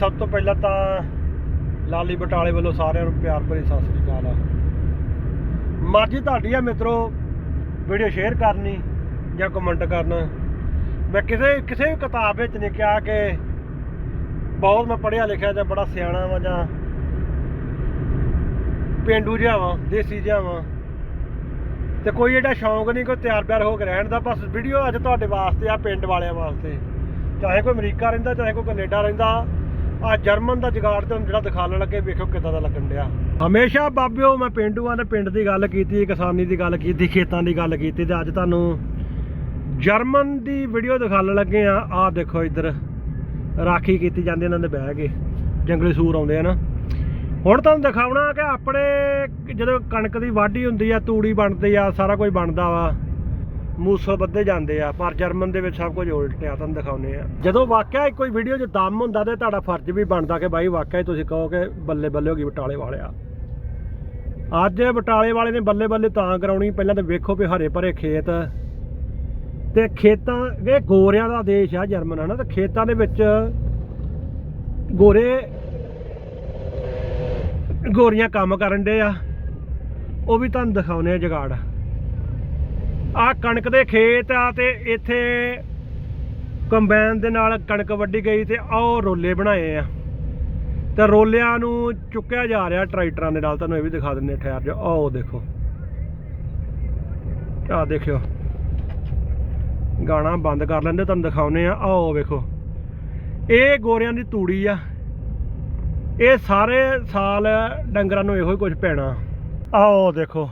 ਸਭ ਤੋਂ ਪਹਿਲਾਂ ਤਾਂ ਲਾਲੀ ਬਟਾਲੇ ਵੱਲੋਂ ਸਾਰਿਆਂ ਨੂੰ ਪਿਆਰ ਭਰੀ ਸਤਿ ਸ੍ਰੀ ਅਕਾਲ ਆ। ਮਰਜ਼ੀ ਤੁਹਾਡੀ ਆ ਮਿੱਤਰੋ ਵੀਡੀਓ ਸ਼ੇਅਰ ਕਰਨੀ ਜਾਂ ਕਮੈਂਟ ਕਰਨਾ। ਮੈਂ ਕਿਸੇ ਕਿਸੇ ਵੀ ਕਿਤਾਬ ਵਿੱਚ ਨਹੀਂ ਕਿਹਾ ਕਿ ਬਹੁਤ ਮੈਂ ਪੜ੍ਹਿਆ ਲਿਖਿਆ ਜਾਂ ਬੜਾ ਸਿਆਣਾ ਵਾਂ ਜਾਂ ਪਿੰਡੂ ਜਿਹਾ ਵਾਂ, ਦੇਸੀ ਜਿਹਾ ਵਾਂ। ਤੇ ਕੋਈ ਇਹਦਾ ਸ਼ੌਂਕ ਨਹੀਂ, ਕੋਈ ਤਿਆਰ ਬਿਆਰ ਹੋ ਕੇ ਰਹਿਣ ਦਾ, ਬਸ ਵੀਡੀਓ ਅੱਜ ਤੁਹਾਡੇ ਵਾਸਤੇ ਆ, ਪਿੰਡ ਵਾਲਿਆਂ ਵਾਸਤੇ। ਚਾਹੇ ਕੋਈ ਅਮਰੀਕਾ ਰਹਿੰਦਾ, ਚਾਹੇ ਕੋਈ ਕੈਨੇਡਾ ਰਹਿੰਦਾ ਆ ਜਰਮਨ ਦਾ ਜਗਾੜ ਤੁਹਾਨੂੰ ਜਿਹੜਾ ਦਿਖਾਉਣ ਲੱਗੇ, ਵੇਖੋ ਕਿਦਾਂ ਦਾ ਲੱਗਣ ਡਿਆ। ਹਮੇਸ਼ਾ ਬਾਬਿਓ, ਮੈਂ ਪਿੰਡੂਆਂ ਦੇ ਪਿੰਡ ਦੀ ਗੱਲ ਕੀਤੀ, ਕਿਸਾਨੀ ਦੀ ਗੱਲ ਕੀਤੀ, ਖੇਤਾਂ ਦੀ ਗੱਲ ਕੀਤੀ ਤੇ ਅੱਜ ਤੁਹਾਨੂੰ ਜਰਮਨ ਦੀ ਵੀਡੀਓ ਦਿਖਾਉਣ ਲੱਗੇ ਆ। ਆ ਦੇਖੋ ਇੱਧਰ, ਰਾਖੀ ਕੀਤੀ ਜਾਂਦੀ ਇਹਨਾਂ ਦੇ ਬਹਿ ਕੇ। ਜੰਗਲੀ ਸੂਰ ਆਉਂਦੇ ਆ ਨਾ। ਹੁਣ ਤੁਹਾਨੂੰ ਦਿਖਾਉਣਾ ਕਿ ਆਪਣੇ ਜਦੋਂ ਕਣਕ ਦੀ ਵਾਢੀ ਹੁੰਦੀ ਆ, ਤੂੜੀ ਬਣਦੀ ਆ, ਸਾਰਾ ਕੁਝ ਬਣਦਾ ਵਾ। ਮੂਸਲ ਬੱਧੇ ਜਾਂਦੇ ਆ, ਪਰ ਜਰਮਨ ਦੇ ਵਿੱਚ ਸਭ ਕੁਝ ਉਲਟ ਆ, ਤੁਹਾਨੂੰ ਦਿਖਾਉਨੇ ਆ। ਜਦੋਂ ਵਾਕਿਆ ਕੋਈ ਵੀਡੀਓ 'ਚ ਦਮ ਹੁੰਦਾ ਤੇ ਤੁਹਾਡਾ ਫਰਜ਼ ਵੀ ਬਣਦਾ ਕਿ ਬਾਈ ਵਾਕਿਆ ਹੀ ਤੁਸੀਂ ਕਹੋ ਕਿ ਬੱਲੇ ਬੱਲੇ ਹੋ ਗਈ ਬਟਾਲੇ ਵਾਲਿਆ ਅੱਜ ਬਟਾਲੇ ਵਾਲੇ ਨੇ ਬੱਲੇ ਬੱਲੇ ਤਾਂ ਕਰਾਉਣੀ, ਪਹਿਲਾਂ ਤਾਂ ਵੇਖੋ ਵੀ ਹਰੇ ਭਰੇ ਖੇਤ। ਤੇ ਖੇਤਾਂ, ਇਹ ਗੋਰਿਆਂ ਦਾ ਦੇਸ਼ ਆ, ਜਰਮਨ ਹਨਾ ਤੇ ਖੇਤਾਂ ਦੇ ਵਿੱਚ ਗੋਰੇ ਗੋਰੀਆਂ ਕੰਮ ਕਰਨ ਦੇ ਆ। ਉਹ ਵੀ ਤੁਹਾਨੂੰ ਦਿਖਾਉਨੇ ਆ ਜਗਾੜ। ਆ ਕਣਕ ਦੇ ਖੇਤ ਆ ਤੇ ਇੱਥੇ ਕੰਬਾਈਨ ਦੇ ਨਾਲ ਕਣਕ ਵੱਢੀ ਗਈ ਤੇ ਆਹ ਰੋਲੇ ਬਣਾਏ ਆ। ਤੇ ਰੋਲਿਆਂ ਨੂੰ ਚੁੱਕਿਆ ਜਾ ਰਿਹਾ ਟਰੈਕਟਰਾਂ ਦੇ ਨਾਲ, ਤੁਹਾਨੂੰ ਇਹ ਵੀ ਦਿਖਾ ਦਿੰਦੇ ਠਹਿਰ ਜਾ ਆਹ ਦੇਖੋ। ਆਹ ਦੇਖਿਓ। ਗਾਣਾ ਬੰਦ ਕਰ ਲੈਂਦੇ, ਤੁਹਾਨੂੰ ਦਿਖਾਉਨੇ ਆ ਆਓ ਵੇਖੋ। ਇਹ ਗੋਰਿਆਂ ਦੀ ਤੂੜੀ ਆ। ਇਹ ਸਾਰੇ ਸਾਲ ਡੰਗਰਾਂ ਨੂੰ ਇਹੋ ਹੀ ਕੁਝ ਪੈਣਾ। ਆਓ ਦੇਖੋ।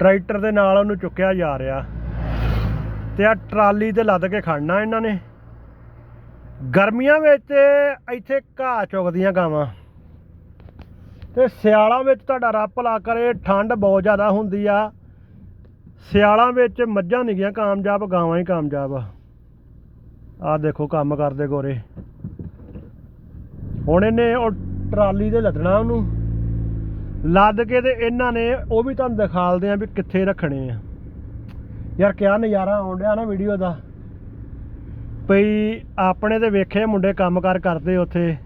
ਟਰੈਕਟਰ ਦੇ ਨਾਲ ਉਹਨੂੰ ਚੁੱਕਿਆ ਜਾ ਰਿਹਾ। ਤੇ ਆ ਟਰਾਲੀ ਤੇ ਲੱਦ ਕੇ ਖੜਨਾ ਇਹਨਾਂ ਨੇ। ਗਰਮੀਆਂ ਵਿੱਚ ਇੱਥੇ ਘਾਹ ਚੁਗਦੀਆਂ ਗਾਵਾਂ। ਤੇ ਸਿਆਲਾਂ ਵਿੱਚ ਤੁਹਾਡਾ ਰੱਬ ਲਾ ਕਰੇ, ਠੰਡ ਬਹੁਤ ਜ਼ਿਆਦਾ ਹੁੰਦੀ ਆ। ਸਿਆਲਾਂ ਵਿੱਚ ਮੱਝਾਂ ਨਹੀਂ ਗੀਆਂ ਕਾਮਯਾਬ, ਗਾਵਾਂ ਹੀ ਕਾਮਯਾਬ। ਆ ਆਹ ਦੇਖੋ ਕੰਮ ਕਰਦੇ ਗੋਰੇ। ਹੁਣ ਇਹਨੇ ਉਹ ਟਰਾਲੀ ਤੇ ਲੱਦਣਾ ਉਹਨੂੰ। ਲੱਦ ਕੇ ਤੇ ਇਹਨਾਂ ਨੇ ਉਹ ਵੀ ਤੁਹਾਨੂੰ ਦਿਖਾਲਦੇ ਆ ਵੀ ਕਿੱਥੇ ਰੱਖਣੇ ਆ। ਯਾਰ ਕਿਆ ਨਜ਼ਾਰਾ ਆਉਣ ਡਿਆ ਨਾ ਵੀਡੀਓ ਦਾ। ਪਈ ਆਪਣੇ ਤੇ ਵੇਖੇ ਮੁੰਡੇ ਕੰਮਕਾਰ ਕਰਦੇ ਉੱਥੇ,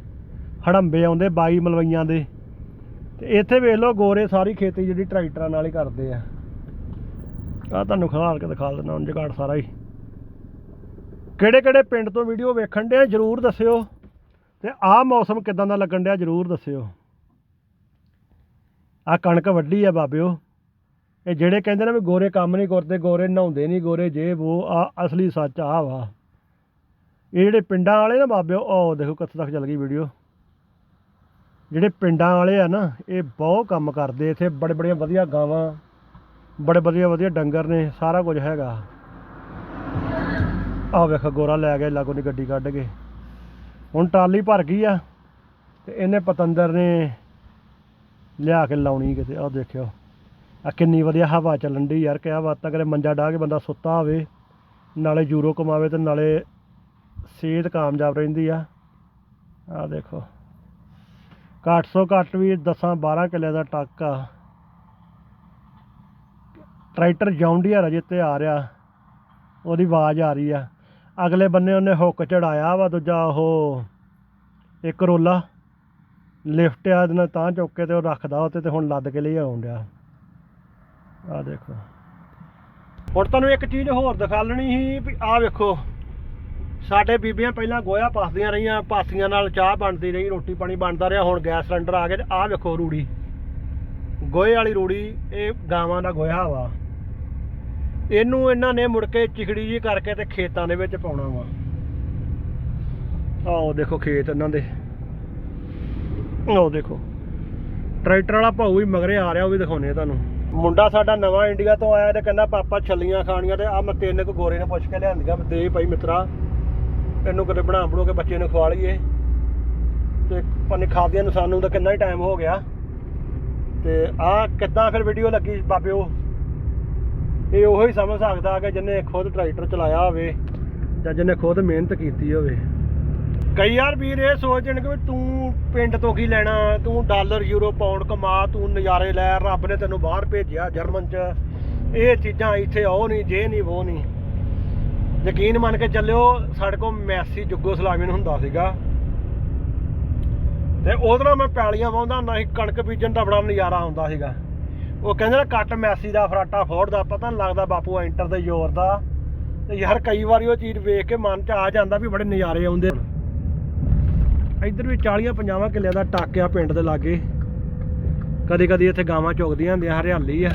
ਹੜੰਬੇ ਆਉਂਦੇ ਬਾਈ ਮਲਵਈਆਂ ਦੇ। ਤੇ ਇੱਥੇ ਵੇਖ ਲਓ ਗੋਰੇ ਸਾਰੀ ਖੇਤੀ ਜਿਹੜੀ ਟਰੈਕਟਰਾਂ ਨਾਲ ਹੀ ਕਰਦੇ ਆ। ਆ ਤੁਹਾਨੂੰ ਖਿਲਾਰ ਕੇ ਦਿਖਾ ਦਿੰਦਾ ਹੁਣ ਜਗਾੜ ਸਾਰਾ ਹੀ। ਕਿਹੜੇ ਕਿਹੜੇ ਪਿੰਡ ਤੋਂ ਵੀਡੀਓ ਵੇਖਣ ਦੇ ਜਰੂਰ ਦੱਸਿਓ। ਤੇ ਆਹ ਮੌਸਮ ਕਿਦਾਂ ਦਾ ਲੱਗਣ ਡਿਆ ਜਰੂਰ ਦੱਸਿਓ। ਆ ਕਣਕ ਵੱਢੀ ਆ ਬਾਬਿਓ। ਇਹ ਜਿਹੜੇ ਕਹਿੰਦੇ ਨੇ ਵੀ ਗੋਰੇ ਕੰਮ ਨਹੀਂ ਕਰਦੇ, ਗੋਰੇ ਨਹਾਉਂਦੇ ਨਹੀਂ, ਗੋਰੇ ਜੇ ਉਹ ਆ ਅਸਲੀ ਸੱਚ ਆ ਵਾ। ਇਹ ਜਿਹੜੇ ਪਿੰਡਾਂ ਵਾਲੇ ਨਾ ਬਾਬਿਓ ਉਹ ਦੇਖੋ ਕਿੱਥੇ ਤੱਕ ਚੱਲ ਗਈ ਵੀਡੀਓ। ਜਿਹੜੇ ਪਿੰਡਾਂ ਵਾਲੇ ਆ ਨਾ, ਇਹ ਬਹੁਤ ਕੰਮ ਕਰਦੇ, ਇੱਥੇ ਬੜੇ ਬੜੀਆਂ ਵਧੀਆ ਗਾਵਾਂ, ਬੜੇ ਵਧੀਆ ਵਧੀਆ ਡੰਗਰ ਨੇ, ਸਾਰਾ ਕੁਝ ਹੈਗਾ। ਆਹ ਵੇਖ, ਗੋਰਾ ਲੈ ਗਿਆ ਲਾਗੋਂ ਦੀ ਗੱਡੀ ਕੱਢ ਕੇ। ਹੁਣ ਟਰਾਲੀ ਭਰ ਗਈ ਆ, ਤੇ ਇਹਨੇ ਪਤੰਦਰ ਨੇ ਲਿਆ ਕੇ ਲਾਉਣੀ ਕਿਤੇ, ਆਹ ਦੇਖਿਓ। ਆ ਕਿੰਨੀ ਵਧੀਆ ਹਵਾ ਚੱਲਣ ਦੀ ਯਾਰ, ਕਿਆ ਬਾਤਾਂ ਕਰੇ ਮੰਜਾ ਢਾ ਕੇ ਬੰਦਾ ਸੁੱਤਾ ਹੋਵੇ, ਨਾਲੇ ਯੂਰੋ ਕਮਾਵੇ ਤੇ ਨਾਲੇ ਸਿਹਤ ਕਾਮਯਾਬ ਰਹਿੰਦੀ ਆ। ਆਹ ਦੇਖੋ। ਘੱਟ ਸੌ ਘੱਟ ਵੀ 10 12 ਕਿੱਲੇ ਦਾ ਟੱਕ ਆ। ਟਰੈਕਟਰ ਜੌਂਡੀਅਰ ਅਜੇ ਤੇ ਆ ਰਿਹਾ, ਉਹਦੀ ਆਵਾਜ਼ ਆ ਰਹੀ ਆ। ਅਗਲੇ ਬੰਨੇ ਉਹਨੇ ਹੁੱਕ ਚੜਾਇਆ ਵਾ, ਦੂਜਾ ਉਹ ਇੱਕ ਰੋਲਾ। ਲਿਫਟ ਆ ਇਹਦੇ ਨਾਲ ਤਾਂ ਚੁੱਕ ਕੇ ਤੇ ਉਹ ਰੱਖਦਾ ਉੱਤੇ ਤੇ ਹੁਣ ਲੱਦ ਕੇ ਲਈ ਆਉਣ ਡਿਆ। ਆ ਦੇਖੋ। ਹੁਣ ਤੁਹਾਨੂੰ ਇੱਕ ਚੀਜ਼ ਹੋਰ ਦਿਖਾ ਲੈਣੀ ਸੀ ਵੀ ਆਹ ਵੇਖੋ, ਸਾਡੇ ਬੀਬੀਆਂ ਪਹਿਲਾਂ ਗੋਹਾ ਪਾਸਦੀਆਂ ਰਹੀਆਂ, ਪਾਸੀਆਂ ਨਾਲ ਚਾਹ ਬਣਦੀ ਰਹੀ, ਰੋਟੀ ਪਾਣੀ ਬਣਦਾ ਰਿਹਾ, ਹੁਣ ਗੈਸ ਸਿਲੰਡਰ ਆ ਗਏ ਤੇ ਆਹ ਵੇਖੋ ਰੂੜੀ। ਗੋਹੇ ਵਾਲੀ ਰੂੜੀ, ਇਹ ਗਾਵਾਂ ਦਾ ਗੋਇਆ ਵਾ। ਇਹਨੂੰ ਇਹਨਾਂ ਨੇ ਮੁੜ ਕੇ ਚਿਖੜੀ ਜੀ ਕਰਕੇ ਤੇ ਖੇਤਾਂ ਦੇ ਵਿੱਚ ਪਾਉਣਾ ਵਾ। ਆਓ ਦੇਖੋ ਖੇਤ ਇਹਨਾਂ ਦੇ। ਆਓ ਦੇਖੋ। ਟਰੈਕਟਰ ਵਾਲਾ ਭਾਊ ਵੀ ਮਗਰੇ ਆ ਰਿਹਾ, ਉਹ ਵੀ ਦਿਖਾਉਣੇ ਆ ਤੁਹਾਨੂੰ। ਮੁੰਡਾ ਸਾਡਾ ਨਵਾਂ ਇੰਡੀਆ ਤੋਂ ਆਇਆ ਤੇ ਕਹਿੰਦਾ, ਪਾਪਾ ਛੱਲੀਆਂ ਖਾਣੀਆਂ ਤੇ ਆ ਮੈਂ ਤਿੰਨ ਕੁ ਗੋਰੇ ਨੇ ਪੁੱਛ ਕੇ ਲਿਆਂਦੀਆਂ ਦੇ ਭਾਈ ਮਿੱਤਰਾ, ਇਹਨੂੰ ਕਦੇ ਬਣਾ ਬਣੋ ਕੇ ਬੱਚੇ ਨੂੰ ਖਵਾ ਲਈਏ। ਤੇ ਪੰਨੇ ਖਾਦਿਆਂ ਨੂੰ ਸਾਨੂੰ ਤਾਂ ਕਿੰਨਾ ਹੀ ਟਾਈਮ ਹੋ ਗਿਆ। ਤੇ ਆ ਕਿੱਦਾਂ ਫਿਰ ਵੀਡੀਓ ਲੱਗੀ ਬਾਬਿਓ ਇਹ ਉਹੀ ਸਮਝ ਸਕਦਾ ਕਿ ਜਿਹਨੇ ਖੁਦ ਟਰੈਕਟਰ ਚਲਾਇਆ ਹੋਵੇ ਜਾਂ ਜਿਹਨੇ ਖੁਦ ਮਿਹਨਤ ਕੀਤੀ ਹੋਵੇ। ਕਈ ਯਾਰ ਵੀਰ ਇਹ ਸੋਚਣ ਕਿ ਵੀ ਤੂੰ ਪਿੰਡ ਤੋਂ ਕੀ ਲੈਣਾ, ਤੂੰ ਡਾਲਰ, ਯੂਰੋ, ਪਾਉਂਡ ਕਮਾ, ਤੂੰ ਨਜ਼ਾਰੇ ਲੈ, ਰੱਬ ਨੇ ਤੈਨੂੰ ਬਾਹਰ ਭੇਜਿਆ ਜਰਮਨ 'ਚ। ਇਹ ਚੀਜ਼ਾਂ ਇੱਥੇ ਉਹ ਨਹੀਂ, ਜੇ ਨਹੀਂ, ਉਹ ਨਹੀਂ। ਯਕੀਨ ਮੰਨ ਕੇ ਚੱਲਿਓ, ਸਾਡੇ ਕੋਲ ਮੈਸੀ ਜੁਗੋਸਲਾਵੀਅਨ ਹੁੰਦਾ ਸੀਗਾ। ਤੇ ਉਹਦੇ ਨਾਲ ਮੈਂ ਪੈਲੀਆਂ ਵਾਉਂਦਾ ਹੁੰਦਾ ਸੀ ਕਣਕ ਬੀਜਣ ਦਾ ਬੜਾ ਨਜ਼ਾਰਾ ਆਉਂਦਾ ਸੀਗਾ। ਉਹ ਕਹਿੰਦੇ ਨਾ ਕੱਟ ਮੈਸੀ ਦਾ, ਫਰਾਟਾ ਫੋੜਦਾ ਪਤਾ ਨਹੀਂ ਲੱਗਦਾ ਬਾਪੂ ਐਂਟਰ ਦੇ ਜ਼ੋਰ ਦਾ। ਤੇ ਯਾਰ ਕਈ ਵਾਰੀ ਉਹ ਚੀਜ਼ ਵੇਖ ਕੇ ਮਨ 'ਚ ਆ ਜਾਂਦਾ ਵੀ ਬੜੇ ਨਜ਼ਾਰੇ ਆਉਂਦੇ ਇੱਧਰ ਵੀ 40 50 ਕਿੱਲਿਆਂ ਦਾ ਟੱਕ ਆ ਪਿੰਡ ਦੇ ਲਾਗੇ। ਕਦੀ ਕਦੀ ਇੱਥੇ ਗਾਵਾਂ ਚੁਗਦੀਆਂ ਹੁੰਦੀਆਂ, ਹਰਿਆਲੀ ਆ।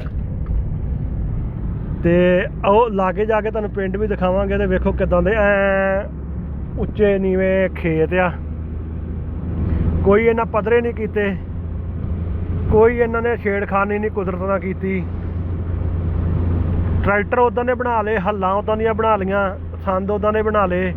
ਤੇ ਉਹ ਲਾਗੇ ਜਾ ਕੇ ਤੁਹਾਨੂੰ ਪਿੰਡ ਵੀ ਦਿਖਾਵਾਂਗੇ ਤੇ ਵੇਖੋ ਕਿਦਾਂ ਦੇ ਐ ਉੱਚੇ ਨੀਵੇਂ ਖੇਤ ਆ। ਕੋਈ ਇਹਨਾਂ ਪੱਧਰੇ ਨਹੀਂ ਕੀਤੇ। ਕੋਈ ਇਹਨਾਂ ਨੇ ਛੇੜਖਾਨੀ ਨਹੀਂ ਕੁਦਰਤ ਨਾਲ ਕੀਤੀ। ਟਰੈਕਟਰ ਉਦਾਂ ਦੇ ਬਣਾ ਲਏ, ਹੱਲਾਂ ਉਦਾਂ ਦੀਆਂ ਬਣਾ ਲੀਆਂ ਸੰਦ ਉਦਾਂ ਦੇ ਬਣਾ ਲਏ।